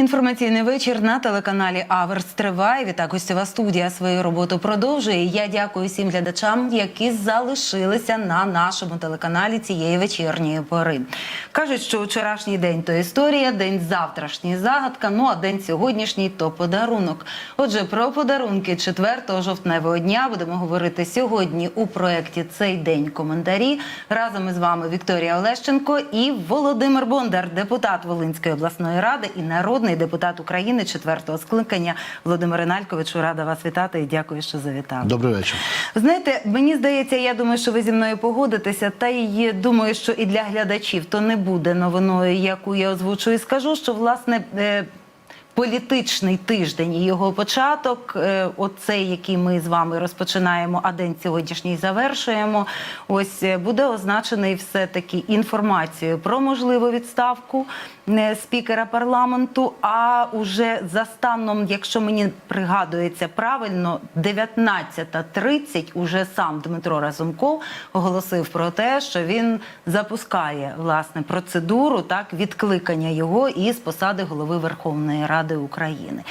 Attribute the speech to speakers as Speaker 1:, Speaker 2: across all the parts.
Speaker 1: Інформаційний вечір на телеканалі Аверс триває. Відтак гостєва студія свою роботу продовжує. Я дякую всім глядачам, які залишилися на нашому телеканалі цієї вечірньої пори. Кажуть, що вчорашній день то історія, день завтрашній загадка. Ну а день сьогоднішній то подарунок. Отже, про подарунки 4 жовтневого дня будемо говорити сьогодні у проєкті Цей день коментарі. Разом із вами Вікторія Олещенко і Володимир Бондар, депутат Волинської обласної ради і народний депутат України четвертого скликання. Володимир Інальковичу, рада вас вітати і дякую, що завітали.
Speaker 2: Добрий вечір.
Speaker 1: Знаєте, мені здається, я думаю, що ви зі мною погодитеся, та й думаю, що і для глядачів то не буде новиною, яку я озвучу, І скажу, що власне. Політичний тиждень і його початок, е, оцей, який ми з вами розпочинаємо, а день сьогоднішній завершуємо. Ось е, буде означений все таки інформацією про можливу відставку е, спікера парламенту. А уже за станом, якщо мені пригадується правильно, 19.30 уже сам Дмитро Разумков оголосив про те, що він запускає власне процедуру так відкликання його із посади голови Верховної Ради України.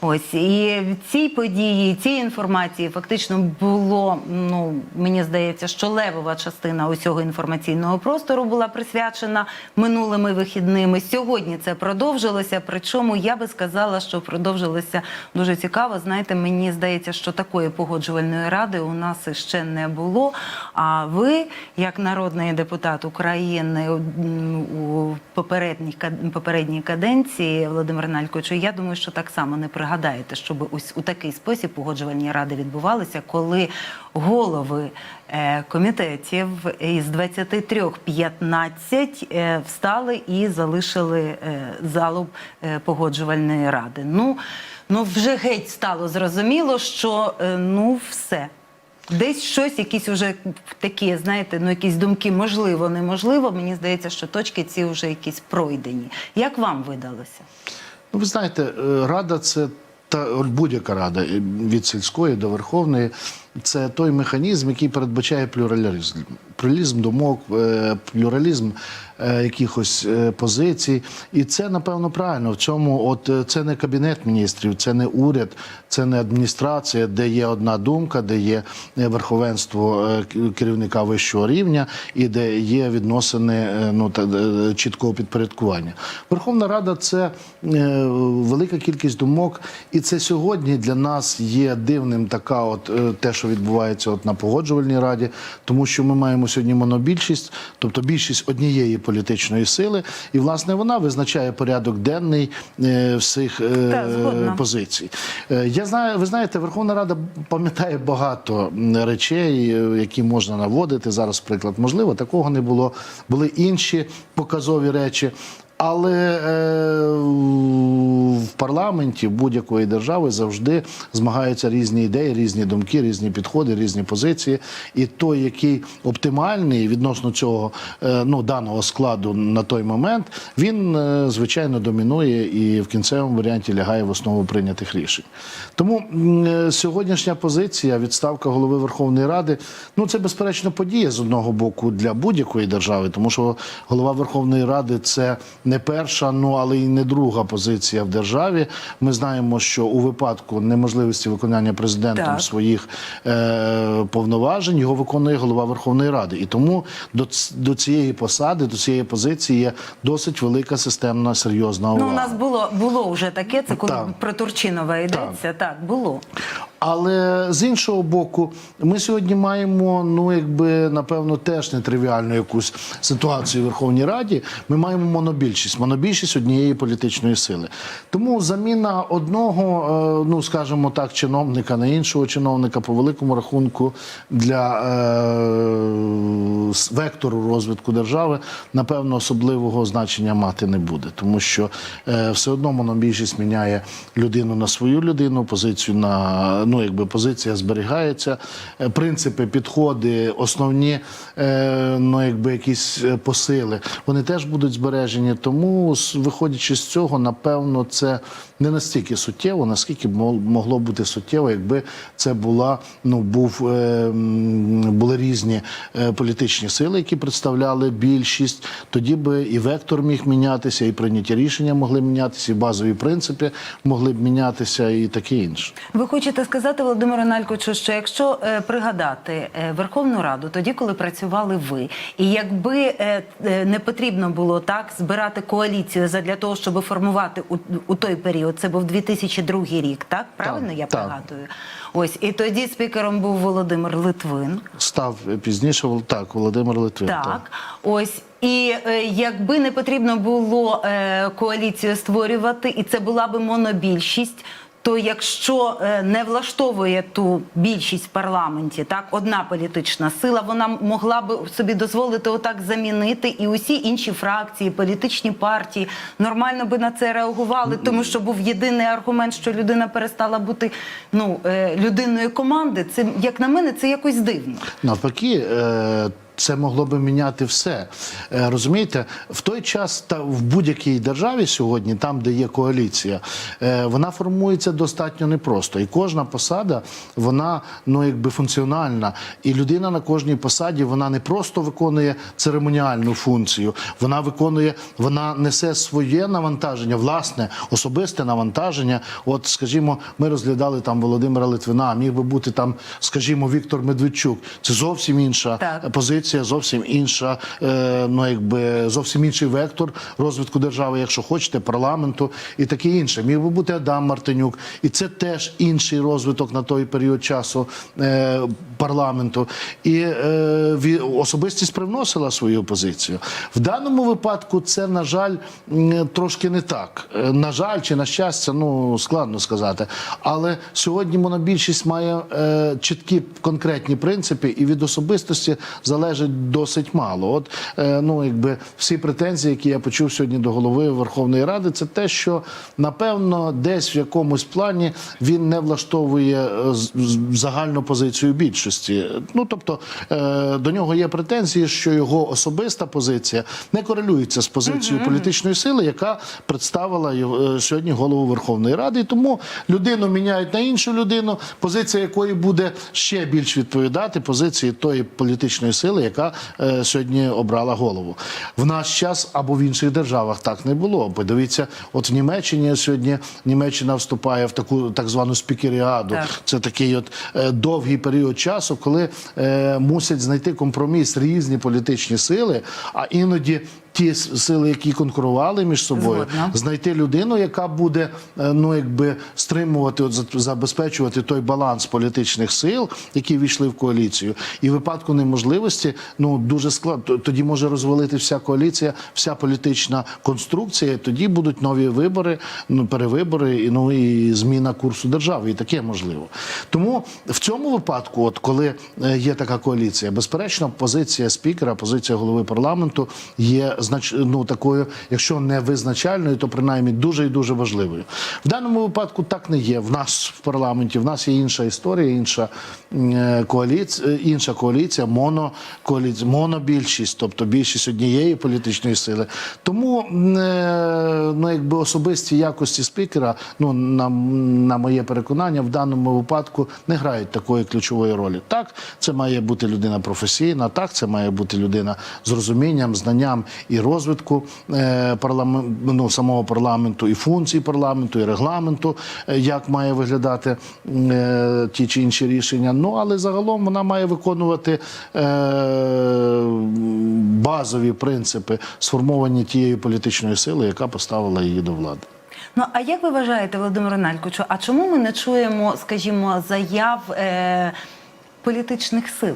Speaker 1: Ось і в цій події, цій інформації фактично було. Ну мені здається, що левова частина усього інформаційного простору була присвячена минулими вихідними. Сьогодні це продовжилося. Причому я би сказала, що продовжилося дуже цікаво. Знаєте, мені здається, що такої погоджувальної ради у нас ще не було. А ви, як народний депутат України у попередній попередній каденції, Володимир Нальковичу, я думаю, що так само не пригадаєте, щоб ось у такий спосіб погоджувальні ради відбувалися, коли голови е, комітетів із 23 15 е, встали і залишили е, залу погоджувальної ради. Ну, ну вже геть стало зрозуміло, що ну все. Десь щось, якісь уже такі, знаєте, ну якісь думки, можливо, неможливо. Мені здається, що точки ці вже якісь пройдені. Як вам видалося?
Speaker 2: Ну, ви знаєте, е, рада це та будь-яка рада від сільської до верховної. Це той механізм, який передбачає плюралізм. Плюралізм думок, е, плюралізм якихось е, позицій. І це, напевно, правильно. В цьому от е, це не кабінет міністрів, це не уряд, це не адміністрація, де є одна думка, де є е, верховенство е, керівника вищого рівня і де є відносини е, ну, та, е, чіткого підпорядкування. Верховна Рада це е, велика кількість думок, і це сьогодні для нас є дивним така, от е, те, що відбувається от на погоджувальній раді, тому що ми маємо сьогодні монобільшість, тобто більшість однієї політичної сили, і власне вона визначає порядок денний е, всіх е,
Speaker 1: Так,
Speaker 2: позицій. Е, Я знаю, ви знаєте, Верховна Рада пам'ятає багато речей, які можна наводити зараз. Приклад, можливо, такого не було. Були інші показові речі. Але е, в парламенті будь-якої держави завжди змагаються різні ідеї, різні думки, різні підходи, різні позиції. І той, який оптимальний відносно цього е, ну, даного складу на той момент, він е, звичайно домінує і в кінцевому варіанті лягає в основу прийнятих рішень. Тому е, сьогоднішня позиція, відставка голови Верховної Ради, ну це безперечно подія з одного боку для будь-якої держави, тому що голова Верховної Ради це не перша, ну але й не друга позиція в державі. Ми знаємо, що у випадку неможливості виконання президентом
Speaker 1: Так.
Speaker 2: своїх е, повноважень його виконує голова Верховної Ради. І тому до, до цієї посади, до цієї позиції є досить велика системна серйозна увага.
Speaker 1: Ну, у нас було було вже таке. Це коли
Speaker 2: Так.
Speaker 1: про Турчинова йдеться. Так. було.
Speaker 2: Але з іншого боку, ми сьогодні маємо, ну якби напевно, теж нетривіальну якусь ситуацію в Верховній Раді. Ми маємо монобільшість, монобільшість однієї політичної сили. Тому заміна одного, е, ну скажімо так, чиновника на іншого чиновника по великому рахунку для е, вектору розвитку держави, напевно, особливого значення мати не буде, тому що е, все одно монобільшість міняє людину на свою людину, позицію на ну якби позиція зберігається. Е, Принципи, підходи, основні е, ну якби якісь е, посили, вони теж будуть збережені. Тому, виходячи з цього, напевно, це не настільки суттєво, наскільки могло бути суттєво, якби це була ну був були різні політичні сили, які представляли більшість. Тоді би і вектор міг мінятися, і прийняті рішення могли мінятися, і базові принципи могли б мінятися, і таке інше.
Speaker 1: Ви хочете сказати, Володимире Нальковичу, що якщо е, пригадати е, Верховну Раду, тоді, коли працювали ви, і якби е, е, не потрібно було так збирати коаліцію задля того, щоб формувати у, у той період, це був 2002 рік, так правильно я
Speaker 2: так.
Speaker 1: пригадую? Ось і тоді спікером був Володимир Литвин.
Speaker 2: Став пізніше Вол- так, Володимир Литвин.
Speaker 1: Так, ось і е, якби не потрібно було е, коаліцію створювати, і це була би монобільшість. То якщо е, не влаштовує ту більшість в парламенті, так одна політична сила, вона могла би собі дозволити отак замінити, і усі інші фракції, політичні партії нормально би на це реагували, тому що був єдиний аргумент, що людина перестала бути ну е, людиною команди. Це як на мене, це якось дивно.
Speaker 2: Навпаки, е, це могло би міняти все. Е, Розумієте, в той час та в будь-якій державі сьогодні, там, де є коаліція, е, вона формується достатньо непросто. І кожна посада, вона ну якби функціональна. І людина на кожній посаді вона не просто виконує церемоніальну функцію, вона виконує, вона несе своє навантаження, власне, особисте навантаження. От, скажімо, ми розглядали там Володимира Литвина, міг би бути там, скажімо, Віктор Медведчук. Це зовсім інша
Speaker 1: Так.
Speaker 2: позиція, зовсім інша, е, ну якби зовсім інший вектор розвитку держави, якщо хочете, парламенту і таке інше. Міг би бути Адам Мартинюк, і це теж інший розвиток на той період часу е, парламенту. І е, особистість привносила свою позицію. В даному випадку це, на жаль, трошки не так. На жаль, чи на щастя, ну складно сказати. Але сьогодні монобільшість має чіткі конкретні принципи, і від особистості залежить досить мало. От е, ну, якби всі претензії, які я почув сьогодні до голови Верховної Ради, це те, що напевно десь в якомусь плані він не влаштовує е, загальну позицію більшості. Ну тобто е, до нього є претензії, що його особиста позиція не корелюється з позицією політичної сили, яка представила його, сьогодні голову Верховної Ради. І тому людину міняють на іншу людину, позиція якої буде ще більш відповідати позиції тої політичної сили, яка е, сьогодні обрала голову. В наш час або в інших державах так не було. Подивіться, от в Німеччині сьогодні Німеччина вступає в таку так звану спікеріаду.
Speaker 1: Так.
Speaker 2: Це такий от е, довгий період часу, коли е, мусять знайти компроміс різні політичні сили, а іноді. Ті сили, які конкурували між собою,
Speaker 1: Згодна.
Speaker 2: знайти людину, яка буде е, ну якби стримувати, от, забезпечувати той баланс політичних сил, які війшли в коаліцію, і в випадку неможливості ну дуже складно. Тоді може розвалити вся коаліція, вся політична конструкція. і Тоді будуть нові вибори, ну перевибори, і ну і зміна курсу держави. І таке можливо. Тому в цьому випадку, от коли е, є така коаліція, безперечно, позиція спікера, позиція голови парламенту є знач... ну, такою, якщо не визначальною, то принаймні дуже і дуже важливою. В даному випадку так не є. В нас в парламенті в нас є інша історія, інша е, коаліція, інша коаліція, монокоаліція, монобільшість, тобто більшість однієї політичної сили. Тому е, ну, якби особисті якості спікера, ну на, на моє переконання, в даному випадку не грають такої ключової ролі. Так, це має бути людина професійна, так, це має бути людина з розумінням, знанням і розвитку е, ну, самого парламенту, і функцій парламенту, і регламенту, е, як має виглядати е, ті чи інші рішення. Ну але загалом вона має виконувати базові принципи сформовані тієї політичної сили, яка поставила її до влади.
Speaker 1: Ну а як ви вважаєте, Володимир Нальковичу, а чому ми не чуємо, скажімо, заяв е, політичних сил?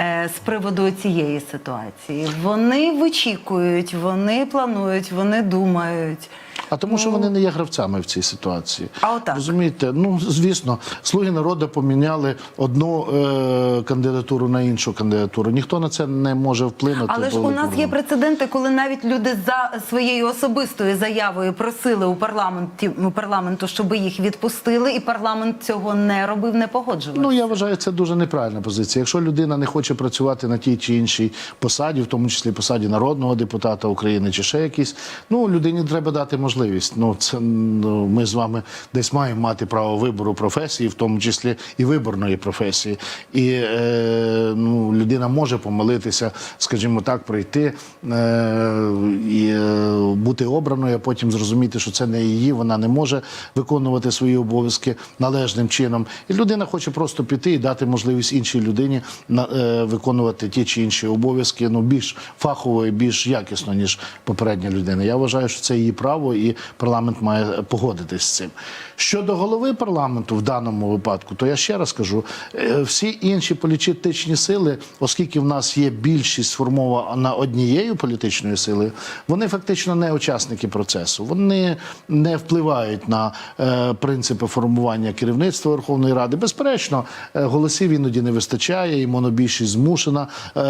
Speaker 1: Е, З приводу цієї ситуації вони вичікують, вони планують, вони думають.
Speaker 2: А тому, що вони не є гравцями в цій ситуації.
Speaker 1: А отак.
Speaker 2: Розумієте, ну звісно, слуги народу поміняли одну е, кандидатуру на іншу кандидатуру. Ніхто на це не може вплинути.
Speaker 1: Але ж у нас є прецеденти, коли навіть люди за своєю особистою заявою просили у парламенті у парламенту, щоб їх відпустили, і парламент цього не робив, не погоджувався.
Speaker 2: Ну я вважаю, це дуже неправильна позиція. Якщо людина не хоче працювати на тій чи іншій посаді, в тому числі посаді народного депутата України чи ще якісь, ну людині треба дати можливість. Ну це ну, ми з вами десь маємо мати право вибору професії, в тому числі і виборної професії. І е, ну, людина може помилитися, скажімо так, прийти е, і е, бути обраною, а потім зрозуміти, що це не її, вона не може виконувати свої обов'язки належним чином. І людина хоче просто піти і дати можливість іншій людині на, е, виконувати ті чи інші обов'язки ну більш фахово і більш якісно, ніж попередня людина. Я вважаю, що це її право, і парламент має погодитись з цим. Щодо голови парламенту в даному випадку, то я ще раз кажу: е, всі інші політичні сили, оскільки в нас є більшість сформована однією політичною силою, вони фактично не учасники процесу. Вони не впливають на е, принципи формування керівництва Верховної Ради. Безперечно, е, голосів іноді не вистачає, і монобільшість змушена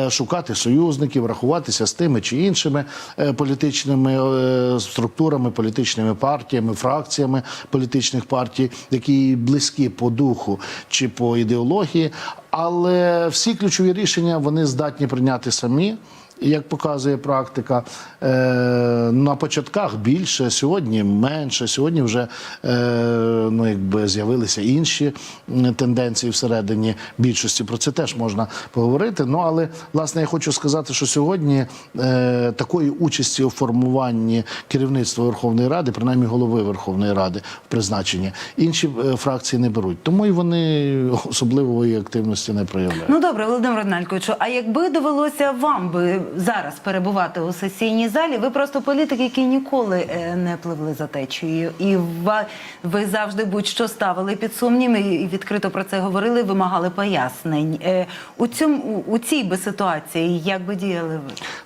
Speaker 2: шукати союзників, рахуватися з тими чи іншими політичними структурами, політичними партіями, фракціями політичних партій, які близькі по духу чи по ідеології. Але всі ключові рішення вони здатні прийняти самі. Як показує практика, е, на початках більше, сьогодні менше. Сьогодні вже е, ну, якби з'явилися інші тенденції всередині більшості. Про це теж можна поговорити. Ну але власне я хочу сказати, що сьогодні е, такої участі у формуванні керівництва Верховної Ради, принаймні голови Верховної Ради в призначенні, інші фракції не беруть. Тому і вони особливої активності не проявляють.
Speaker 1: Ну добре, Володимир Рональковичу, а якби довелося вам би зараз перебувати у сесійній залі, ви просто політик, який ніколи е, не пливли за течією, і ви завжди будь-що ставили під сумнів і відкрито про це говорили, вимагали пояснень. Е, У цьому у- цій би ситуації як би діяли ви?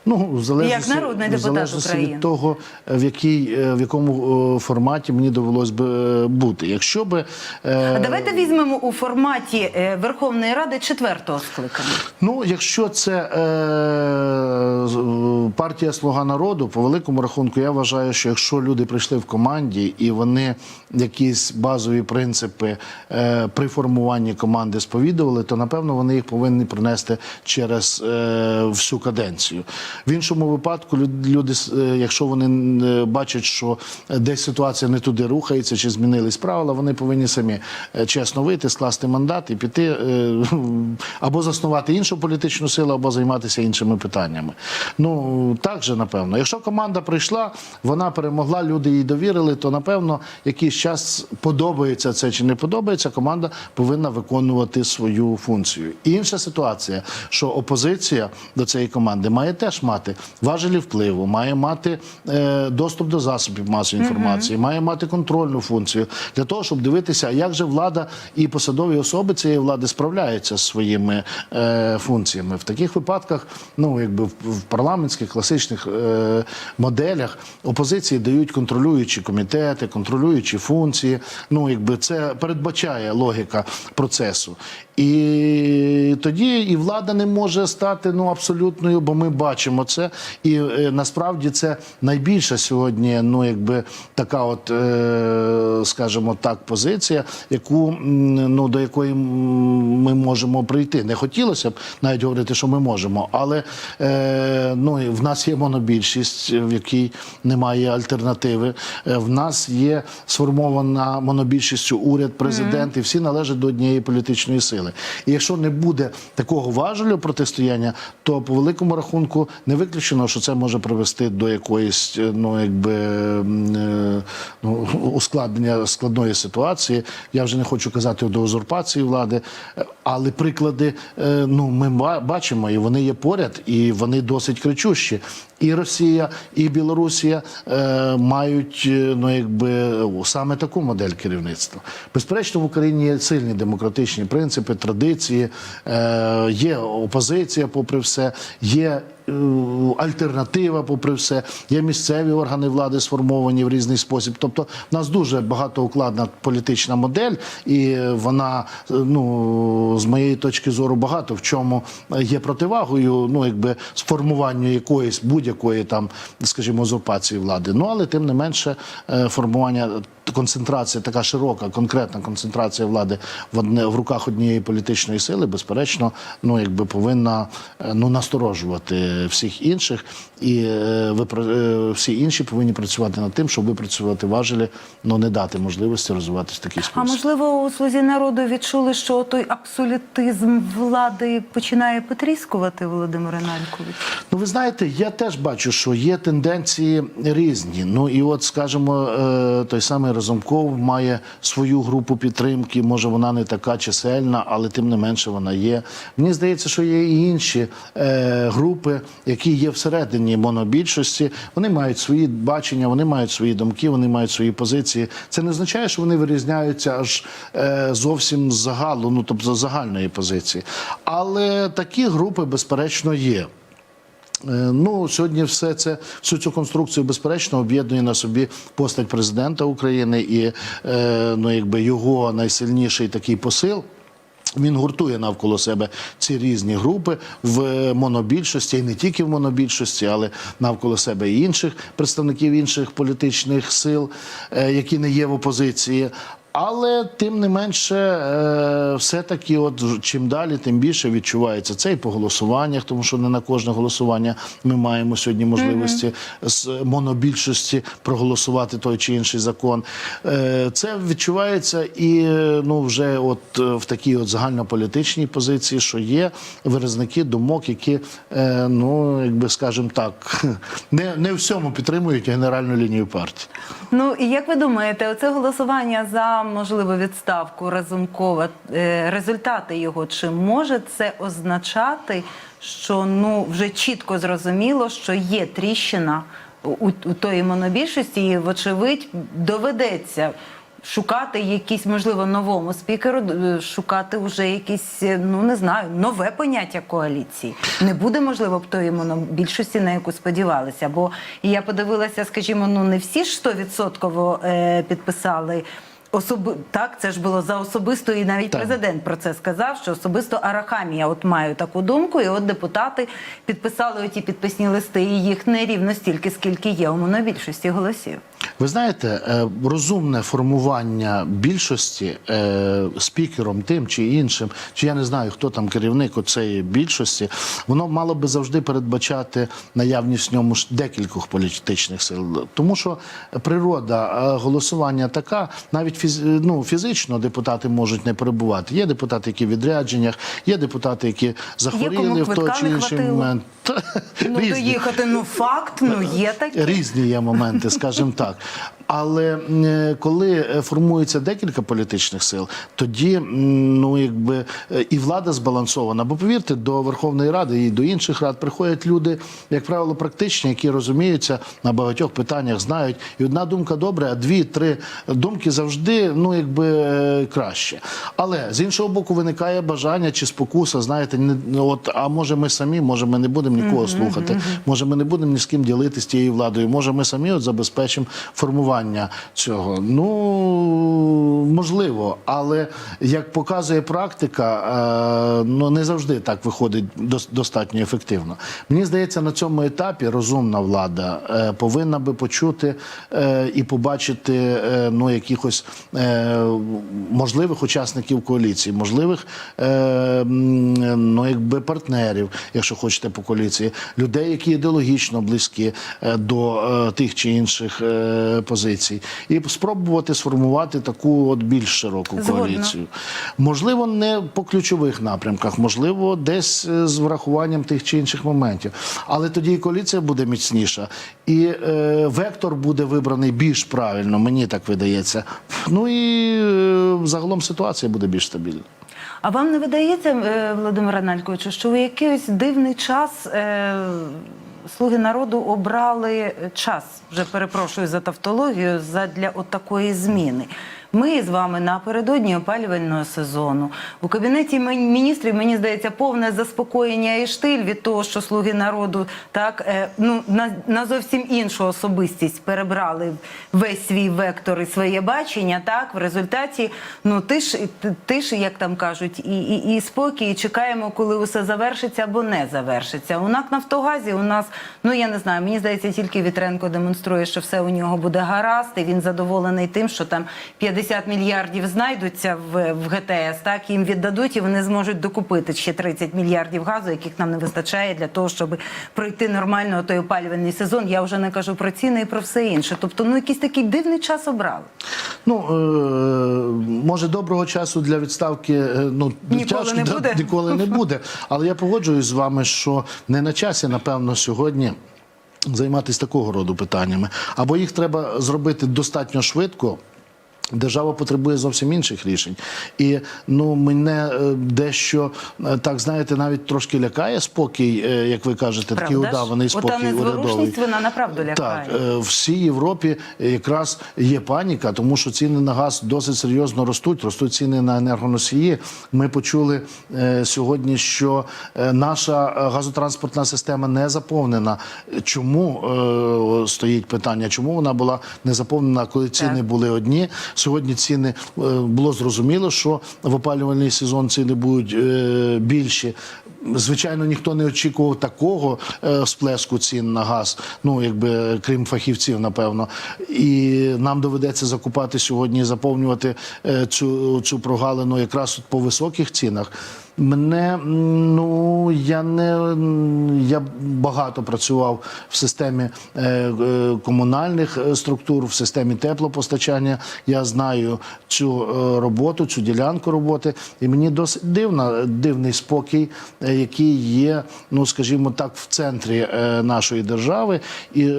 Speaker 2: Ну, в залежності,
Speaker 1: Як народний
Speaker 2: в
Speaker 1: депутат
Speaker 2: залежності
Speaker 1: України.
Speaker 2: від того, е, в, якій, в якому форматі мені довелось би бути. Якщо би е,
Speaker 1: давайте візьмемо у форматі Верховної Ради четвертого скликання.
Speaker 2: Ну, якщо це е, партія Слуга народу, по великому рахунку, я вважаю, що якщо люди прийшли в команді і вони якісь базові принципи е, при формуванні команди сповідували, то напевно вони їх повинні принести через е, всю каденцію. В іншому випадку люди, е, якщо вони е, бачать, що десь ситуація не туди рухається чи змінились правила, вони повинні самі е, чесно вийти, скласти мандат і піти е, або заснувати іншу політичну силу, або займатися іншими питаннями. Ну так же напевно. Якщо команда прийшла, вона перемогла, люди їй довірили, то напевно якийсь час подобається це чи не подобається, команда повинна виконувати свою функцію. Інша ситуація, що опозиція до цієї команди має теж мати важелі впливу, має мати е, доступ до засобів масової інформації, має мати контрольну функцію для того, щоб дивитися, як же влада і посадові особи цієї влади справляються з своїми е, функціями. В таких випадках, ну якби в, парламентських класичних е, моделях опозиції дають контролюючі комітети, контролюючі функції. Ну якби це передбачає логіка процесу. І тоді і влада не може стати ну абсолютною, бо ми бачимо це. І е, насправді це найбільша сьогодні, ну якби така, от е, скажімо так, позиція, яку ну до якої ми можемо прийти. Не хотілося б навіть говорити, що ми можемо, але е, ну в нас є монобільшість, в якій немає альтернативи. Е, В нас є сформована монобільшістю уряд, президент, і всі належать до однієї політичної сили. І якщо не буде такого важелю протистояння, то по великому рахунку не виключено, що це може привести до якоїсь е, ну якби е, ну, ускладнення складної ситуації. Я вже не хочу казати до узурпації влади, але приклади е, ну ми бачимо, і вони є поряд, і вони досить кричущі. І Росія, і Білорусія е, мають е, ну якби саме таку модель керівництва. Безперечно, в Україні є сильні демократичні принципи, традиції, е, є опозиція, попри все, є альтернатива, попри все, є місцеві органи влади сформовані в різний спосіб. Тобто, в нас дуже багатоукладна політична модель, і вона, е, ну з моєї точки зору, багато в чому є противагою, ну якби сформуванню якоїсь будь-якої там, скажімо, узурпації влади. Ну але тим не менше, е, формування концентрація, така широка, конкретна концентрація влади в одне в руках однієї політичної сили, безперечно, ну якби повинна е, ну насторожувати всіх інших, і е, ви е, всі інші повинні працювати над тим, щоб випрацювати важелі, ну не дати можливості розвиватись в такий
Speaker 1: А можливо, у слузі народу відчули, що той абсолютизм влади починає потріскувати Володимира Налькович?
Speaker 2: Ну, ви знаєте, я теж бачу, що є тенденції різні. Ну і от, скажімо, е, той самий Разумков має свою групу підтримки. Може, вона не така чисельна, але тим не менше вона є. Мені здається, що є і інші е, які є всередині монобільшості. Вони мають свої бачення, вони мають свої думки, вони мають свої позиції. Це не означає, що вони вирізняються аж е, зовсім з загалу, ну тобто з загальної позиції. Але такі групи, безперечно, є. Е, Ну, сьогодні все це всю цю конструкцію безперечно об'єднує на собі постать президента України і е, ну, якби його найсильніший такий посил. Він гуртує навколо себе ці різні групи в монобільшості, і не тільки в монобільшості, але навколо себе і інших представників інших політичних сил, е, які не є в опозиції. Але тим не менше, е, все-таки, от чим далі, тим більше відчувається це і по голосуваннях, тому що не на кожне голосування ми маємо сьогодні можливості з монобільшості проголосувати той чи інший закон. Е, Це відчувається і е, ну вже от в такій от загальнополітичній позиції, що є виразники думок, які ну якби скажемо так, не, не всьому підтримують генеральну лінію партії.
Speaker 1: Ну і як ви думаєте, оце голосування за можливу відставку Разумкова, е, результати його, чи може це означати, що ну вже чітко зрозуміло, що є тріщина у, у тої монобільшості, і вочевидь доведеться. Шукати якісь, можливо, новому спікеру, е, шукати вже якісь, е, ну не знаю, нове поняття коаліції. Не буде, можливо, б тої монобільшості, на яку сподівалися. Бо я подивилася, скажімо, ну не всі ж 100% е, підписали. Особи так, це ж було за особисто, і навіть
Speaker 2: Так.
Speaker 1: президент про це сказав, що особисто Арахамія от маю таку думку, і от депутати підписали оті підписні листи, і їх не рівно стільки, скільки є у монобільшості голосів.
Speaker 2: Ви знаєте, е, розумне формування більшості е, спікером тим чи іншим, чи я не знаю, хто там керівник оцеї більшості, воно мало би завжди передбачати наявність в ньому ж декількох політичних сил. Тому що природа е, голосування така, навіть фіз, ну, фізично депутати можуть не перебувати. Є депутати, які в відрядженнях, є депутати, які захворіли в той чи інший момент.
Speaker 1: Ну доїхати, ну факт, ну є таке.
Speaker 2: Різні є моменти, скажімо так. Tag. Але е, коли е, формується декілька політичних сил, тоді ну якби е, і влада збалансована. Бо повірте, до Верховної Ради і до інших рад приходять люди, як правило, практичні, які розуміються на багатьох питаннях, знають. І одна думка добре, а дві-три думки завжди ну якби краще. Але з іншого боку, виникає бажання чи спокуса, знаєте, не от а може ми самі, може ми не будемо нікого слухати, може ми не будемо ні з ким ділитися тією владою, може ми самі от забезпечимо формування цього. Ну можливо, але як показує практика, е, ну не завжди так виходить достатньо ефективно. Mені здається, на цьому етапі розумна влада е, повинна би почути е, і побачити ну якихось можливих учасників коаліції, можливих ну якби партнерів, якщо хочете по коаліції, людей, які ідеологічно близькі до тих чи інших е, позицій, і спробувати сформувати таку от більш широку коаліцію. Можливо, не по ключових напрямках, можливо, десь е, з врахуванням тих чи інших моментів. Але тоді і коаліція буде міцніша, і е, вектор буде вибраний більш правильно, мені так видається. Ну і е, загалом ситуація буде більш стабільна.
Speaker 1: А вам не видається, е, Володимира Нальковичу, що у якийсь дивний час е, слуги народу обрали час, вже перепрошую за тавтологію, за для отакої зміни? Ми з вами напередодні опалювального сезону. У кабінеті мін- міністрів мені здається повне заспокоєння і штиль від того, що слуги народу так е, ну на, на зовсім іншу особистість перебрали весь свій вектор і своє бачення. Так в результаті ну тиш, тиш, як там кажуть, і, і, і спокій. І чекаємо, коли усе завершиться або не завершиться. У НАК Нафтогазі у нас, ну я не знаю, мені здається, тільки Вітренко демонструє, що все у нього буде гаразд, і він задоволений тим, що там 50 мільярдів знайдуться в, в ГТС, так їм віддадуть, і вони зможуть докупити ще 30 мільярдів газу, яких нам не вистачає для того, щоб пройти нормально той опалювальний сезон. Я вже не кажу про ціни і про все інше. Тобто, ну якийсь такий дивний час обрали.
Speaker 2: Ну е, може доброго часу для відставки е, ну
Speaker 1: Ніколи
Speaker 2: тяжко,
Speaker 1: не буде.
Speaker 2: ніколи не буде. Але я погоджуюсь з вами, що не на часі, напевно, сьогодні. Займатися такого роду питаннями, або їх треба зробити достатньо швидко. Держава потребує зовсім інших рішень, і ну мене е, дещо е, так знаєте, навіть трошки лякає спокій, е, як ви кажете, такий
Speaker 1: Правда ж?
Speaker 2: удаваний
Speaker 1: Ота
Speaker 2: спокій урядовий.
Speaker 1: незворушність, вона направду лякає.
Speaker 2: Так, всій Європі якраз є паніка, тому що ціни на газ досить серйозно ростуть. Ростуть ціни на енергоносії. Ми почули сьогодні, що наша газотранспортна система не заповнена. Чому стоїть питання? Чому вона була не заповнена, коли ціни
Speaker 1: Так.
Speaker 2: були одні? Сьогодні ціни е, було зрозуміло, що в опалювальний сезон ціни будуть е, більші. Звичайно, ніхто не очікував такого е, сплеску цін на газ. Ну якби крім фахівців, напевно. І нам доведеться закупати сьогодні, заповнювати е, цю, цю прогалину якраз по високих цінах. Мене ну я не я багато працював в системі е, комунальних структур, в системі теплопостачання. Я знаю цю роботу, цю ділянку роботи, і мені досить дивна, дивний спокій, який є, ну скажімо так, в центрі е, нашої держави. І е,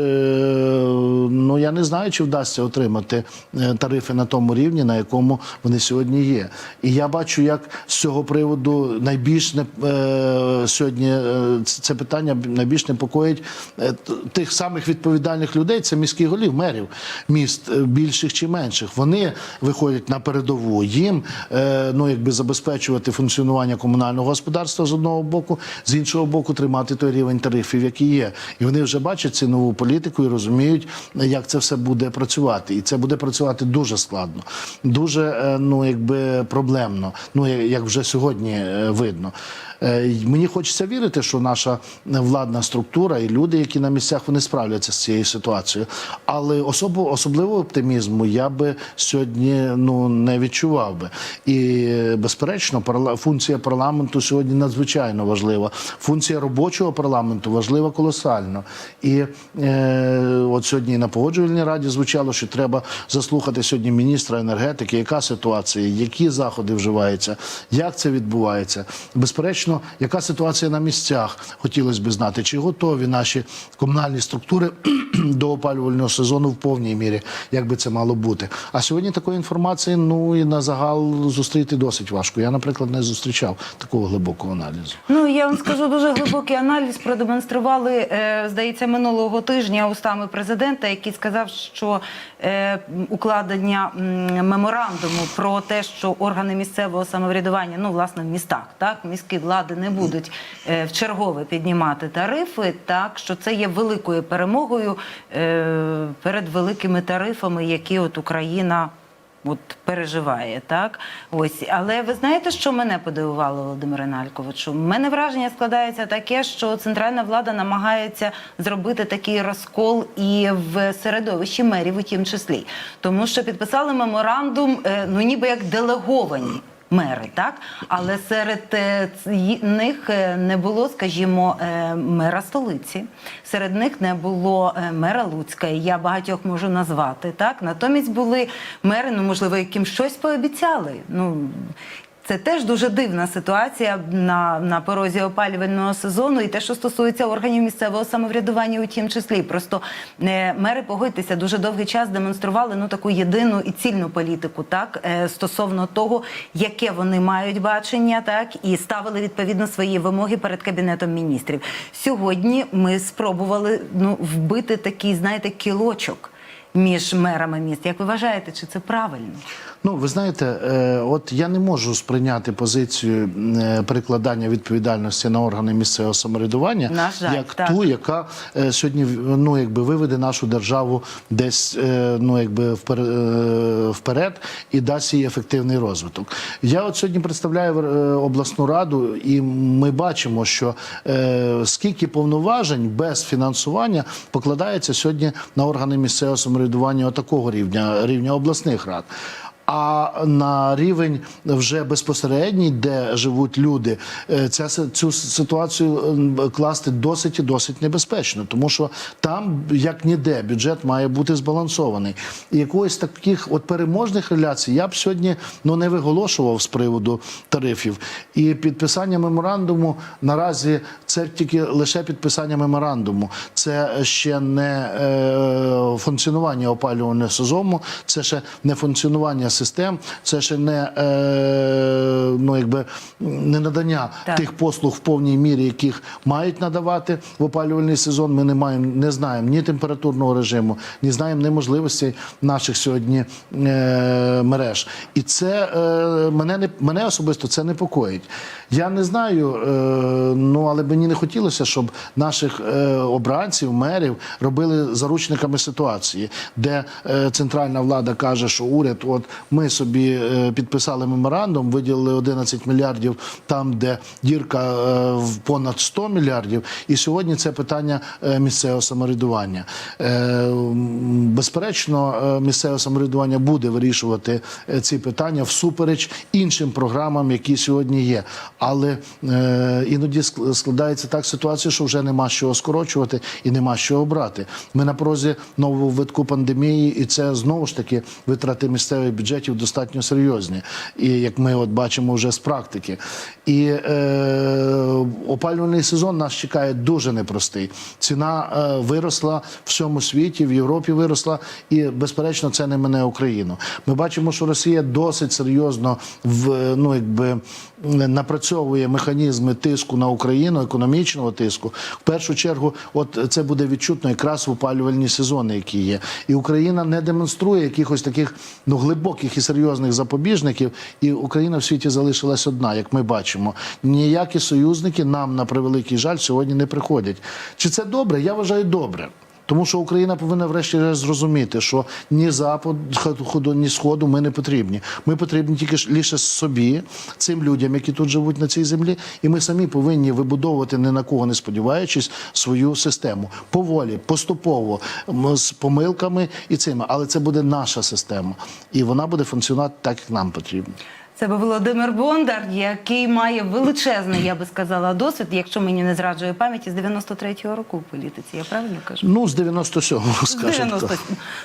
Speaker 2: ну я не знаю, чи вдасться отримати е, тарифи на тому рівні, на якому вони сьогодні є. І я бачу, як з цього приводу найбільш не е, сьогодні е, це питання найбільш непокоїть е, тих самих відповідальних людей. Це міських голів, мерів міст е, більших чи менших. Вони виходять на передову. Їм е, ну якби забезпечувати функціонування комунального господарства з одного боку, з іншого боку, тримати той рівень тарифів, який є. І вони вже бачать цю нову політику і розуміють, як це все буде працювати. І це буде працювати дуже складно, дуже е, ну якби проблемно. Ну як вже сьогодні е, видно. Е, Мені хочеться вірити, що наша владна структура і люди, які на місцях, вони справляться з цією ситуацією. Але особо особливого оптимізму я би сьогодні ну не відчував би. І безперечно, функція парламенту сьогодні надзвичайно важлива. Функція робочого парламенту важлива колосально. І е, от сьогодні на погоджувальній раді звучало, що треба заслухати сьогодні міністра енергетики, яка ситуація, які заходи вживаються, як це відбувається. Безперечно, яка ситуація на місцях? Хотілося б знати, чи готові наші комунальні структури до опалювального сезону в повній мірі, як би це мало бути. А сьогодні такої інформації ну і на загал зустріти досить важко. Я, наприклад, не зустрічав такого глибокого аналізу.
Speaker 1: Ну я вам скажу дуже глибокий аналіз. Продемонстрували, е, здається, минулого тижня устами президента, який сказав, що е, укладення меморандуму про те, що органи місцевого самоврядування, ну власне в містах, так міські влади не будуть е, в чергове піднімати тарифи. Так що це є великою перемогою е, перед великими тарифами, які от Україна. От переживає, так ось. Але ви знаєте, що мене подивувало, Володимире Нальковичу? Мене враження складається таке, що центральна влада намагається зробити такий розкол і в середовищі мерів, у тім числі, тому що підписали меморандум, е, ну ніби як делеговані. Мери, так але серед е, них е, не було, скажімо, е, мера столиці. Серед них не було мера Луцька. і Я багатьох можу назвати. Так натомість були мери, ну можливо, яким щось пообіцяли. Ну це теж дуже дивна ситуація на, на порозі опалювального сезону, і те, що стосується органів місцевого самоврядування, у тім числі. Просто е, мери погодьтеся дуже довгий час демонстрували ну таку єдину і цільну політику, так е, стосовно того, яке вони мають бачення, так і ставили відповідно свої вимоги перед кабінетом міністрів. Сьогодні ми спробували ну вбити такий, знаєте, кілочок між мерами міст. Як ви вважаєте, чи це правильно?
Speaker 2: Ну, ви знаєте, е, от я не можу сприйняти позицію е, перекладання відповідальності на органи місцевого самоврядування
Speaker 1: На жаль,
Speaker 2: як
Speaker 1: так.
Speaker 2: ту, яка е, сьогодні ну, якби виведе нашу державу десь ну, якби впер- вперед і дасть їй ефективний розвиток. Я от сьогодні представляю обласну раду, і ми бачимо, що скільки повноважень без фінансування покладається сьогодні на органи місцевого самоврядування отакого рівня, рівня обласних рад. А на рівень вже безпосередній, де живуть люди, е, ця цю ситуацію класти досить і досить небезпечно, тому що там, як ніде, бюджет має бути збалансований. І якоїсь таких от переможних реляцій я б сьогодні ну не виголошував з приводу тарифів. І підписання меморандуму наразі це тільки лише підписання меморандуму. Це ще не е, функціонування опалювального сезону, це ще не функціонування систем, це ще не, е, ну, якби, не надання
Speaker 1: Так.
Speaker 2: тих послуг в повній мірі, яких мають надавати в опалювальний сезон. Ми не маємо, не знаємо ні температурного режиму, ні знаємо неможливостей наших сьогодні е, мереж. І це е, мене не мене особисто це непокоїть. Я не знаю, е, ну але мені не хотілося, щоб наших е, обранців, мерів робили заручниками ситуації, де е, центральна влада каже, що уряд, от ми собі е, підписали меморандум, виділили 11 мільярдів там, де дірка е, в понад 100 мільярдів. І сьогодні це питання е, місцевого самоврядування. Безперечно, місцеве самоврядування буде вирішувати ці питання всупереч іншим програмам, які сьогодні є. Але іноді складається так ситуація, що вже нема що скорочувати і нема що обрати. Ми на порозі нового витку пандемії, і це знову ж таки витрати місцевих бюджетів достатньо серйозні. І як ми от бачимо вже з практики. І е, опалювальний сезон нас чекає дуже непростий. Ціна е, виросла в всьому світі, в Європі виросла, і безперечно, це не мене Україну. Ми бачимо, що Росія досить серйозно в ну якби напрацьовує механізми тиску на Україну, економічного тиску. В першу чергу, от це буде відчутно якраз в опалювальні сезони, які є. І Україна не демонструє якихось таких ну глибоких і серйозних запобіжників. І Україна в світі залишилась одна, як ми бачимо. Ніякі союзники нам на превеликий жаль сьогодні не приходять. Чи це добре? Я вважаю добре. Тому що Україна повинна врешті-решт зрозуміти, що ні заходу, ні сходу ми не потрібні. Ми потрібні тільки лише собі, цим людям, які тут живуть на цій землі, і ми самі повинні вибудовувати не на кого не сподіваючись свою систему поволі, поступово, з помилками і цими. Але це буде наша система, і вона буде функціонувати так, як нам потрібно.
Speaker 1: Це був Володимир Бондар, який має величезний, я би сказала, досвід, якщо мені не зраджує пам'яті, з 93-го року в політиці. Я правильно кажу?
Speaker 2: Ну, з 97-го, скажімо
Speaker 1: 90
Speaker 2: так.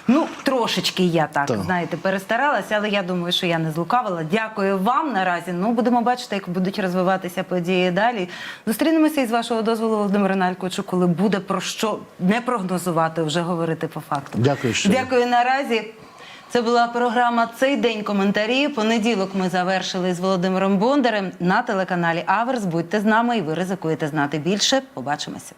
Speaker 1: Ну, трошечки я так,
Speaker 2: Так.
Speaker 1: знаєте, перестаралася, але я думаю, що я не злукавила. Дякую вам наразі. Ну, будемо бачити, як будуть розвиватися події далі. Зустрінемося із вашого дозволу, Володимира Нальковичу, коли буде про що не прогнозувати, вже говорити по факту.
Speaker 2: Дякую щиро.
Speaker 1: Дякую наразі. Це була програма Цей день коментарі. Понеділок ми завершили з Володимиром Бондарем на телеканалі Аверс. Будьте з нами і ви ризикуєте знати більше. Побачимося.